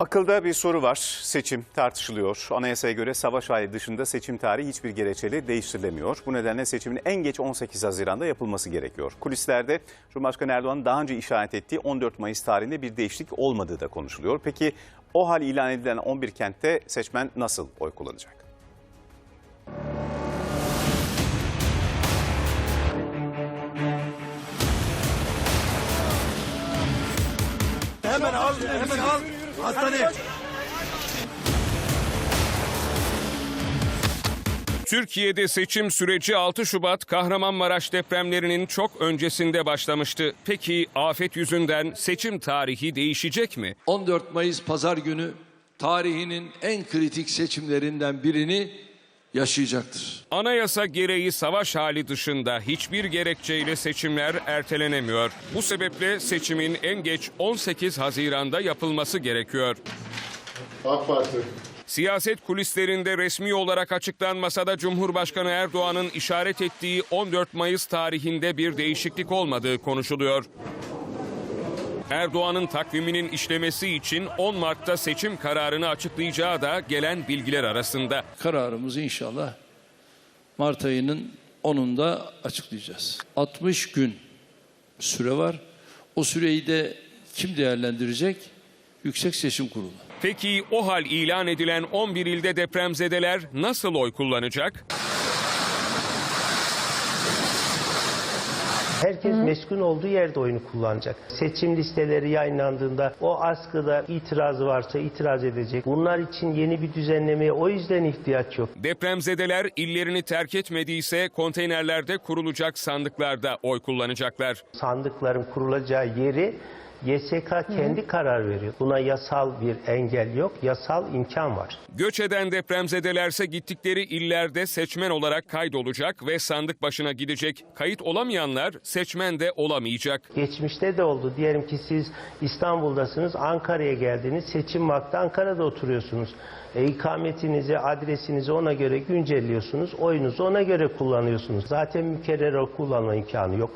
Akılda bir soru var. Seçim tartışılıyor. Anayasaya göre savaş hali dışında seçim tarihi hiçbir gerekçeyle değiştirilemiyor. Bu nedenle seçimin en geç 18 Haziran'da yapılması gerekiyor. Kulislerde Cumhurbaşkanı Erdoğan daha önce işaret ettiği 14 Mayıs tarihinde bir değişiklik olmadığı da konuşuluyor. Peki o hal ilan edilen 11 kentte seçmen nasıl oy kullanacak? Hemen al, hemen al. Hastaneye. Türkiye'de seçim süreci 6 Şubat Kahramanmaraş depremlerinin çok öncesinde başlamıştı. Peki afet yüzünden seçim tarihi değişecek mi? 14 Mayıs pazar günü tarihinin en kritik seçimlerinden birini yaşayacaktır. Anayasa gereği savaş hali dışında hiçbir gerekçeyle seçimler ertelenemiyor. Bu sebeple seçimin en geç 18 Haziran'da yapılması gerekiyor. AK Parti. Siyaset kulislerinde resmi olarak açıklanmasa da Cumhurbaşkanı Erdoğan'ın işaret ettiği 14 Mayıs tarihinde bir değişiklik olmadığı konuşuluyor. Erdoğan'ın takviminin işlemesi için 10 Mart'ta seçim kararını açıklayacağı da gelen bilgiler arasında. Kararımızı inşallah Mart ayının 10'unda açıklayacağız. 60 gün süre var. O süreyi de kim değerlendirecek? Yüksek Seçim Kurulu. Peki o hal ilan edilen 11 ilde depremzedeler nasıl oy kullanacak? Herkes meskun olduğu yerde oyunu kullanacak. Seçim listeleri yayınlandığında o askıda itiraz varsa itiraz edecek. Bunlar için yeni bir düzenlemeye o yüzden ihtiyaç yok. Depremzedeler illerini terk etmediyse konteynerlerde kurulacak sandıklarda oy kullanacaklar. Sandıkların kurulacağı yeri YSK kendi karar veriyor. Buna yasal bir engel yok, yasal imkan var. Göç eden depremzedelerse gittikleri illerde seçmen olarak kaydolacak ve sandık başına gidecek. Kayıt olamayanlar seçmen de olamayacak. Geçmişte de oldu. Diyelim ki siz İstanbul'dasınız, Ankara'ya geldiniz. Seçim vakti Ankara'da oturuyorsunuz. E, ikametinizi, adresinizi ona göre güncelliyorsunuz. Oyunuzu ona göre kullanıyorsunuz. Zaten mükerrer kullanma imkanı yok.